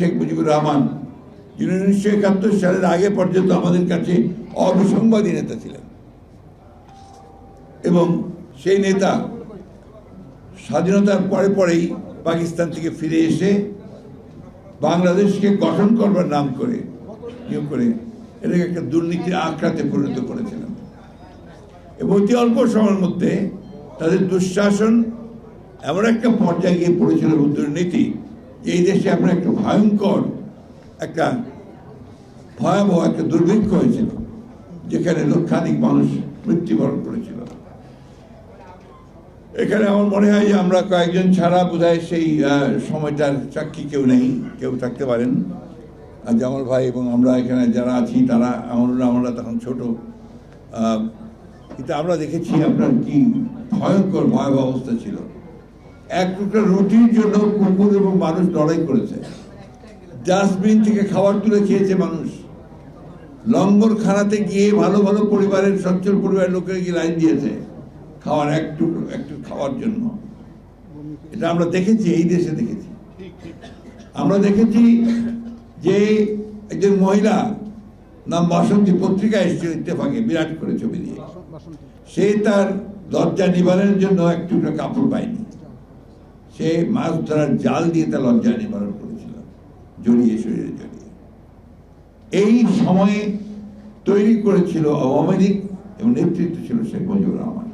শেখ মুজিবুর রহমান। যিনি উনিশশো একাত্তর সালের আগে পর্যন্ত আমাদের কাছে অবিসংবাদী নেতা ছিলেন। এবং সেই নেতা স্বাধীনতার পরে পরেই পাকিস্তান থেকে ফিরে এসে বাংলাদেশকে গঠন করবার নাম করে, নিয়োগ করে এটাকে একটা দুর্নীতির আঁকড়াতে পরিণত করেছিলেন। এবং অতি অল্প সময়ের মধ্যে তাদের দুঃশাসন এমন একটা পর্যায়ে গিয়ে পড়েছিল দুর্নীতি এই দেশে আপনার একটা ভয়ঙ্কর একটা ভয়াবহ একটা দুর্ভিক্ষ হয়েছিল, যেখানে লক্ষাধিক মানুষ মৃত্যুবরণ করেছিল। এখানে আমার মনে হয় যে আমরা কয়েকজন ছাড়া বোধহয় সেই সময়টার সাক্ষী কেউ নেই, কেউ থাকতে পারেন। আর জামাল ভাই এবং আমরা এখানে যারা আছি, তারা আমরা আমরা তখন ছোট। কিন্তু আমরা দেখেছি আপনার কি ভয়ঙ্কর, ভয়াবহ অবস্থা ছিল। এক টুকরা রুটির জন্য কুকুর এবং মানুষ লড়াই করেছে। ডাস্টবিন থেকে খাবার তুলে খেয়েছে মানুষ। লঙ্গর খানাতে গিয়ে ভালো ভালো পরিবারের সচ্ছল পরিবারের লোকের গিয়ে লাইন দিয়েছে খাওয়ার এক টুকরো একটু খাওয়ার জন্য। এটা আমরা দেখেছি, এই দেশে দেখেছি। আমরা দেখেছি যে একজন মহিলা নাম বাসন্তী পত্রিকা এসেছিল ইত্তেফাকে, বিরাট করে ছবি দিয়ে। সে তার লজ্জা নিবারণের জন্য এক টুকরো কাপড় পায়নি। সে মাছ ধরার জাল দিয়ে তা লজ্জা নিবারণ করেছিল, জড়িয়ে শরীরে জড়িয়ে। এই সময়ে তৈরি করেছিল আওয়ামী লীগ এবং নেতৃত্ব ছিল শেখ মুজিবুর রহমান।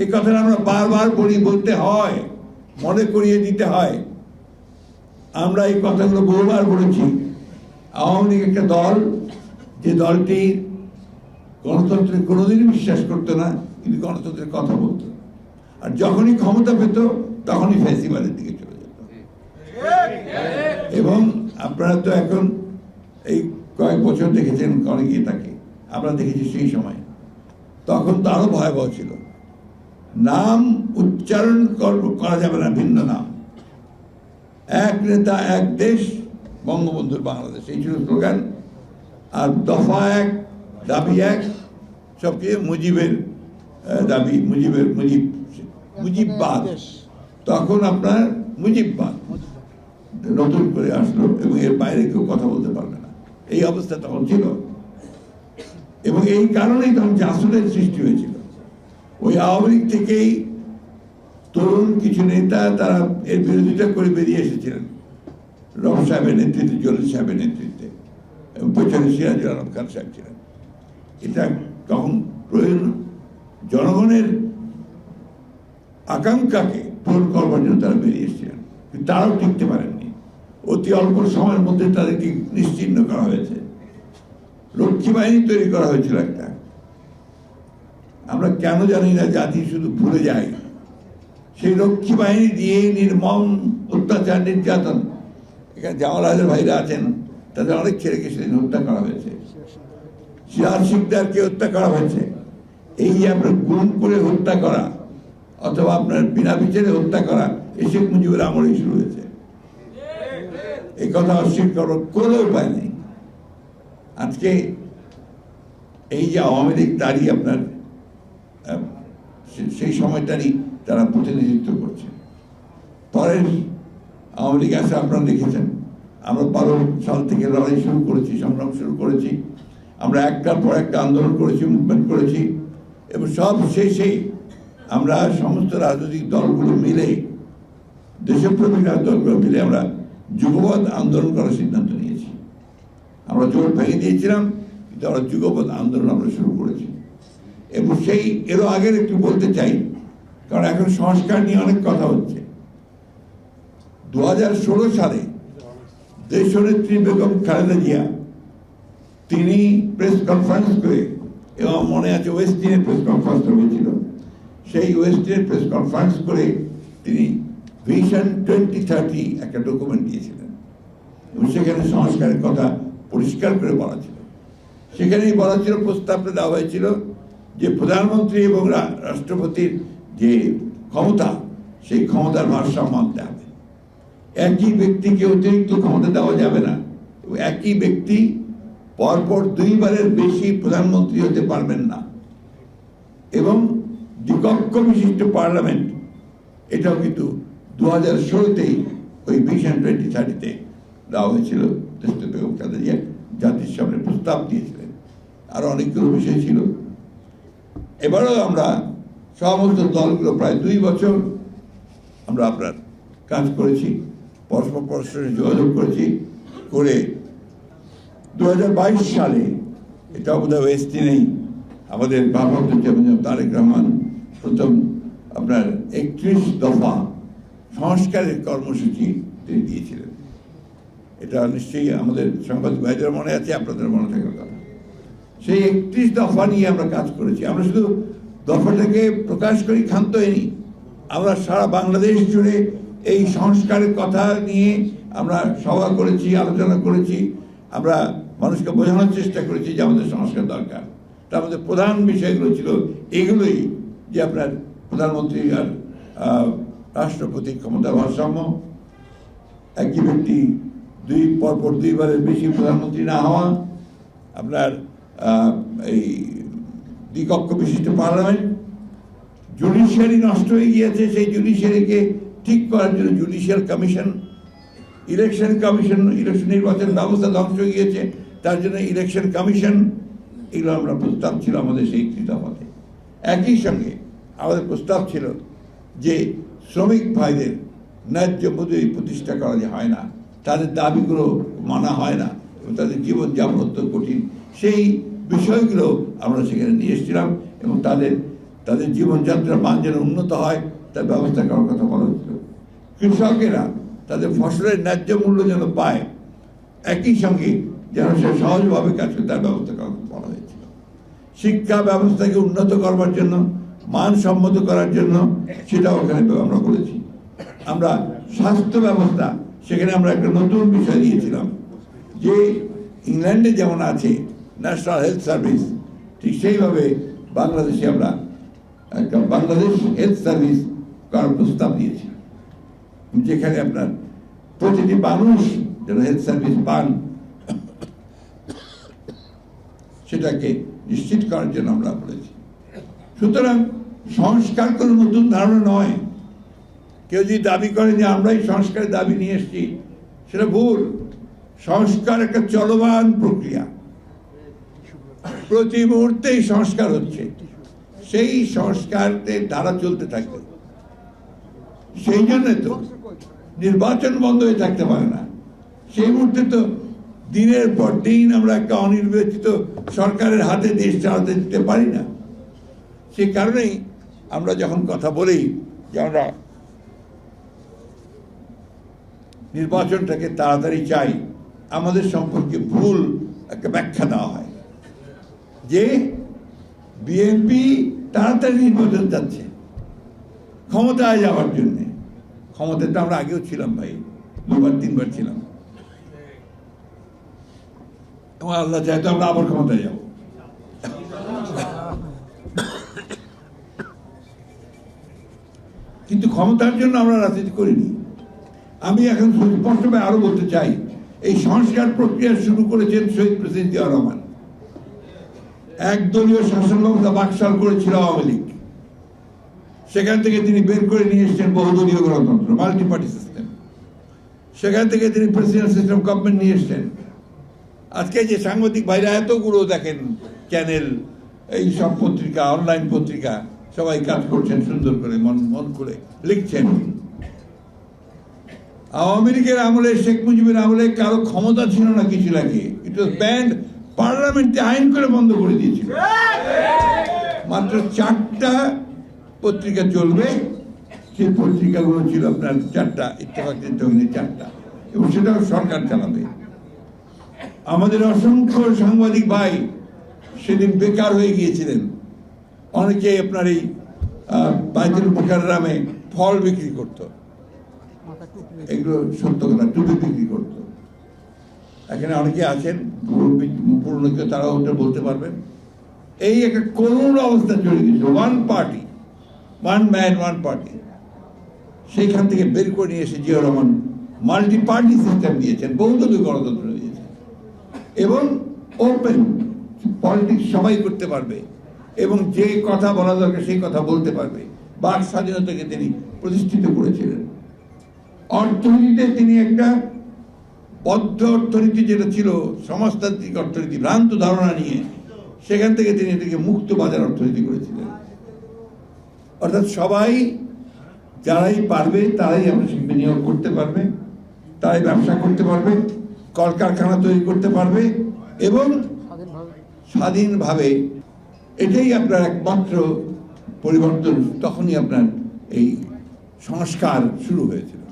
এই কথাটা আমরা বারবার বলি, বলতে হয়, মনে করিয়ে দিতে হয়। আমরা এই কথাগুলো বহুবার বলেছি। আওয়ামী লীগ একটা দল, যে দলটি গণতন্ত্রে কোনোদিনই বিশ্বাস করতো না, কিন্তু গণতন্ত্রের কথা বলতো। আর যখনই ক্ষমতা পেত তখনই ফেস্টিভ্যালের দিকে চলে যেত। এবং আপনারা তো এখন এই কয়েক বছর দেখেছেন অনেকেই তাকে। আমরা দেখেছি সেই সময়। তখন তো আরও ভয়াবহ ছিল। নাম উচ্চারণ কর- যাবে না, ভিন্ন নাম। এক নেতা, এক দেশ, বঙ্গবন্ধুর বাংলাদেশ। এই ছিল স্লোগান। আর দফা এক, দাবি এক সব কিছু মুজিবের দাবি, মুজিবের, মুজিব মুজিববাদ। তখন আপনার মুজিববাদ নতুন করে আসলো এবং এর বাইরে কেউ কথা বলতে পারবে না। এই অবস্থা তখন ছিল। এবং এই কারণেই তখন জাসুদের সৃষ্টি হয়েছিল। ওই আওয়ামী লীগ থেকেই তরুণ কিছু নেতা তারা এর বিরোধিতা করে বেরিয়ে এসেছিলেন। রব সাহেবের নেতৃত্বে, জলিল সাহেবের নেতৃত্বে এবং পেছনে সিরাজুল আলম খান সাহেব ছিলেন। এটা তখন প্রয়োজন। জনগণের আকাঙ্ক্ষাকে পূরণ করবার জন্য তারা বেরিয়ে এসেছিলেন তারাও টিকতে পারেননি। অতি অল্প সময়ের মধ্যে তাদেরকে নিশ্চিহ্ন করা হয়েছে। লক্ষ্মী বাহিনী তৈরি করা হয়েছিল একটা। আমরা কেন জানি না, জাতি শুধু ভুলে যায়। সেই লক্ষ্মী বাহিনী দিয়ে নির্মম অত্যাচার, নির্যাতন। এখানে জামাল হাজার ভাইরা আছেন, তাদের অনেক ছেলেকে সেদিন হত্যা করা হয়েছে। সিরাজ শিকদারকে হত্যা করা হয়েছে। এই যে আপনার গুম করে হত্যা করা অথবা আপনার বিনা বিচারে হত্যা করা, এই শেখ মুজিবুর আমলেই শুরু হয়েছে। এই কথা অস্বীকার করার কোনো উপায় নেই। আজকে এই যে আওয়ামী লীগ তারই আপনার সেই সময়টারই তারা প্রতিনিধিত্ব করছে। পরের আওয়ামী লীগ আসে আপনারা দেখেছেন। আমরা বারো সাল থেকে লড়াই শুরু করেছি, সংগ্রাম শুরু করেছি। আমরা একটার পর একটা আন্দোলন করেছি মুভমেন্ট করেছি। এবং সব শেষে আমরা সমস্ত রাজনৈতিক দলগুলো মিলে দেশপ্রেমিক রাজনৈতিক দলগুলো মিলে আমরা যুগপৎ আন্দোলন করার সিদ্ধান্ত নিয়েছি। আমরা জোট ভেঙে দিয়েছিলাম, কিন্তু আমরা যুগপৎ আন্দোলন আমরা শুরু করেছি। এবং সেই এরও আগের একটু বলতে চাই, কারণ এখন সংস্কার নিয়ে অনেক কথা হচ্ছে। দু হাজার ষোলো সালে দেশ দেশনেত্রী বেগম খালেদা জিয়া, তিনি প্রেস কনফারেন্স করে, এবং মনে আছে ওয়েস্টিনের প্রেস কনফারেন্স হয়েছিল সেই ওয়েস্টিনের প্রেস কনফারেন্স করে তিনি ভিশন টোয়েন্টি থার্টি একটা ডকুমেন্ট দিয়েছিলেন। এবং সেখানে সংস্কারের কথা পরিষ্কার করে বলা ছিল। সেখানেই বলা ছিল প্রস্তাবটা দেওয়া হয়েছিল যে প্রধানমন্ত্রী এবং রাষ্ট্রপতির যে ক্ষমতা, সেই ক্ষমতার ভারসাম্য আনতে হবে। একই ব্যক্তিকে অতিরিক্ত ক্ষমতা দেওয়া যাবে না। একই ব্যক্তি পরপর দুইবারের বেশি প্রধানমন্ত্রী হতে পারবেন না। এবং দ্বিকক্ষ বিশিষ্ট পার্লামেন্ট, এটাও কিন্তু দু হাজার ষোলোতেই ওই ভিশন টোয়েন্টি থার্টিতে দেওয়া হয়েছিল। দেশে বেগম জাতির সামনে প্রস্তাব দিয়েছিলেন। আরও অনেকগুলো বিষয় ছিল। এবারেও আমরা সমস্ত দলগুলো প্রায় দুই বছর আমরা আপনার কাজ করেছি, পরস্পর পরস্পরের যোগাযোগ করেছি, করে দু হাজার বাইশ সালে, এটা বোধহয় ওয়েস্টে নেই, আমাদের ভারপ্রাপ্ত তারেক রহমান প্রথম আপনার একত্রিশ দফা সংস্কারের কর্মসূচি তিনি দিয়েছিলেন। এটা নিশ্চয়ই আমাদের সাংবাদিক ভাইদের মনে আছে, আপনাদের মনে থাকার কথা। সেই একত্রিশ দফা নিয়ে আমরা কাজ করেছি। আমরা শুধু দফাটাকে প্রকাশ করি, ক্ষান্ত হয়নি আমরা সারা বাংলাদেশ জুড়ে এই সংস্কারের কথা নিয়ে আমরা সভা করেছি, আলোচনা করেছি। আমরা মানুষকে বোঝানোর চেষ্টা করেছি যে আমাদের সংস্কার দরকার। তার মধ্যে প্রধান বিষয়গুলো ছিল, এগুলোই যে আপনার প্রধানমন্ত্রী আর আহ, রাষ্ট্রপতির ক্ষমতার ভারসাম্য একই ব্যক্তি দুই পরপর দুইবারের বেশি প্রধানমন্ত্রী না হওয়া আপনার এই দ্বিকক্ষ বিশিষ্ট পার্লামেন্ট জুডিশিয়ারি নষ্ট হয়ে গিয়েছে সেই জুডিশিয়ারিকে ঠিক করার জন্য judicial commission election commission election নির্বাচন ব্যবস্থা ধ্বংস হয়ে গিয়েছে তার জন্য ইলেকশন কমিশন এগুলো আমরা প্রস্তাব ছিল আমাদের সেই কৃতপথে। একই সঙ্গে আমাদের প্রস্তাব ছিল যে শ্রমিক ভাইদের ন্যায্য মজুরি প্রতিষ্ঠা করা হয় না, তাদের দাবিগুলো মানা হয় না এবং তাদের জীবনযাপন অত্যন্ত কঠিন। সেই বিষয়গুলো আমরা সেখানে নিয়ে এসেছিলাম এবং তাদের তাদের জীবনযাত্রার মান যেন উন্নত হয়, তার ব্যবস্থা করার কথা বলা হয়েছিল। কৃষকেরা তাদের ফসলের ন্যায্য মূল্য যেন পায়, একই সঙ্গে যেন সে সহজভাবে কাজ করে তার ব্যবস্থা করার কথা বলা হয়েছিল। শিক্ষা ব্যবস্থাকে উন্নত করবার জন্য মানসম্মত করার জন্য সেটাও ওখানে আমরা করেছি আমরা স্বাস্থ্য ব্যবস্থা, সেখানে আমরা একটা নতুন বিষয় দিয়েছিলাম। যে ইংল্যান্ডে যেমন আছে ন্যাশনাল হেলথ সার্ভিস ঠিক সেইভাবে বাংলাদেশে আমরা একটা বাংলাদেশ হেলথ সার্ভিস করার প্রস্তাব দিয়েছি। যেখানে আপনার প্রতিটি মানুষ যেন হেলথ সার্ভিস পান, সেটাকে নিশ্চিত করার জন্য আমরা বলেছি। সুতরাং সংস্কার কোনো নতুন ধারণা নয়। কেউ যদি দাবি করে যে আমরাই সংস্কারের দাবি নিয়ে এসেছি, সেটা ভুল। সংস্কার একটা চলমান প্রক্রিয়া। প্রতি মুহূর্তেই সংস্কার হচ্ছে। সেই সংস্কারের ধারা চলতে থাকবে সেই জন্য তো নির্বাচন বন্ধ হয়ে থাকতে পারে না। সেই মুহূর্তে তো দিনের পর দিন আমরা একটা অনির্বাচিত সরকারের হাতে দেশ চালাতে দিতে পারি না। সেই কারণেই আমরা যখন কথা বলি যে আমরা নির্বাচনটাকে তাড়াতাড়ি চাই, আমাদের সম্পর্কে ভুল একটা ব্যাখ্যা দেওয়া হয়। যে বিএনপি তাড়াতাড়ি নির্বাচন যাচ্ছে ক্ষমতায় যাওয়ার জন্য। ক্ষমতায় তো আমরা আগেও ছিলাম ভাই, দুবার, তিনবার ছিলাম। আল্লাহ চাই তো আমরা আবার ক্ষমতায় যাব। ক্ষমতার জন্য আমরা রাজনীতি করিনি। আমি এখন স্পষ্টভাবে আরও বলতে চাই, এই সংস্কার প্রক্রিয়া শুরু করেছেন শহীদ প্রেসিডেন্ট জিয়া রহমান। একদলীয় শাসন ব্যবস্থা বাকশাল করেছিল আওয়ামী লীগ। সেখান থেকে তিনি বের করে নিয়ে এসেছেন বহুদলীয় গণতন্ত্র মাল্টি পার্টি সিস্টেম সেখান থেকে তিনি প্রেসিডেন্ট সিস্টেম গভর্নমেন্ট নিয়ে এসেছেন। আজকে যে সাংবাদিক ভাইরা এতগুলো দেখেন চ্যানেল এই সব পত্রিকা অনলাইন পত্রিকা সবাই কাজ করছেন, সুন্দর করে, মন মন করে লিখছেন। আওয়ামী লীগের আমলে, শেখ মুজিবের আমলে কারও ক্ষমতা ছিল না কিছু লাগে। ইট ওয়াজ ব্যান্ড পার্লামেন্টে আইন করে বন্ধ করে দিয়েছিল। মাত্র চারটা পত্রিকা চলবে। সেই পত্রিকাগুলো ছিল আপনার চারটা ইত্তেফাক চারটা। এবং সেটাও সরকার চালাবে। আমাদের অসংখ্য সাংবাদিক ভাই সেদিন বেকার হয়ে গিয়েছিলেন। অনেকে আপনার এই বাইতুল মুকাররামে ফল বিক্রি করতো। এগুলো সত্য কথা, টুপি বিক্রি করতো। এখানে অনেকে আছেন পুরনো তারাও ওটা বলতে পারবেন। এই একটা করুণ অবস্থা চলে গেছে one party one man one party সেইখান থেকে বের করে নিয়ে এসে Zia Rahman multi party system দিয়েছেন, বহুদলীয় গণতন্ত্র দিয়েছেন। এবং ওপেন পলিটিক্স সবাই করতে পারবে। এবং যে কথা বলা দরকার সেই কথা বলতে পারবে। বাক স্বাধীনতাকে তিনি প্রতিষ্ঠিত করেছিলেন। অর্থনীতিতে তিনি একটা বদ্ধ অর্থনীতি যেটা ছিল, সমাজতান্ত্রিক অর্থনীতি, ভ্রান্ত ধারণা নিয়ে, সেখান থেকে তিনি এটাকে মুক্ত বাজার অর্থনীতি করেছিলেন। অর্থাৎ সবাই, যারাই পারবে, তারাই আমরা বিনিয়োগ করতে পারবে, তারাই ব্যবসা করতে পারবে, কলকারখানা তৈরি করতে পারবে, এবং স্বাধীনভাবে এটাই আপনার একমাত্র পরিবর্তন। তখনই আপনার এই সংস্কার শুরু হয়েছিল।